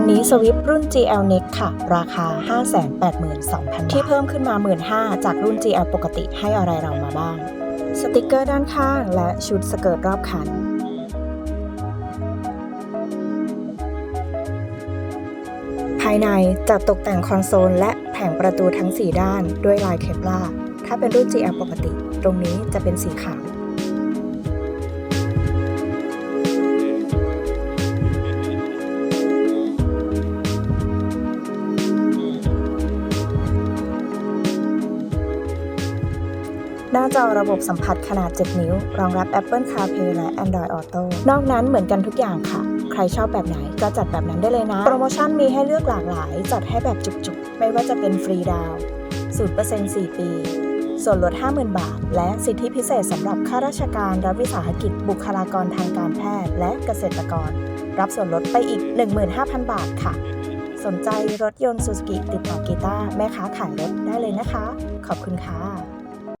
คันนี้สวิฟรุ่น GL Next ค่ะ ราคา 582,000 ที่เพิ่มขึ้นมา 15,000 จากรุ่น GL ปกติให้อะไรเรามาบ้าง สติกเกอร์ด้านข้างและชุดสเกิร์ตรอบคันภายในจัดตกแต่งคอนโซลและแผงประตูทั้ง 4 ด้านด้วยลายเคปลาถ้าเป็นรุ่น GL ปกติ ตรงนี้จะเป็นสีขาว หน้าจอระบบสัมผัสขนาด 7 นิ้ว รองรับ Apple CarPlay และ Android Auto นอกนั้นเหมือนกันทุกอย่างค่ะ ใครชอบแบบไหนก็จัดแบบนั้นได้เลยนะ โปรโมชั่นมีให้เลือกหลากหลาย จัดให้แบบจุกๆ ไม่ว่าจะเป็นฟรีดาวน์0% 4 ปี ส่วนลด 50,000 บาท และสิทธิพิเศษสำหรับข้าราชการ รัฐวิสาหกิจ บุคลากรทางการแพทย์ และเกษตรกร รับส่วนลดไปอีก 15,000 บาทค่ะ สนใจรถยนต์ซูซูกิติดต่อกีตาร์แม่ค้าขายรถได้เลยนะคะ ขอบคุณค่ะ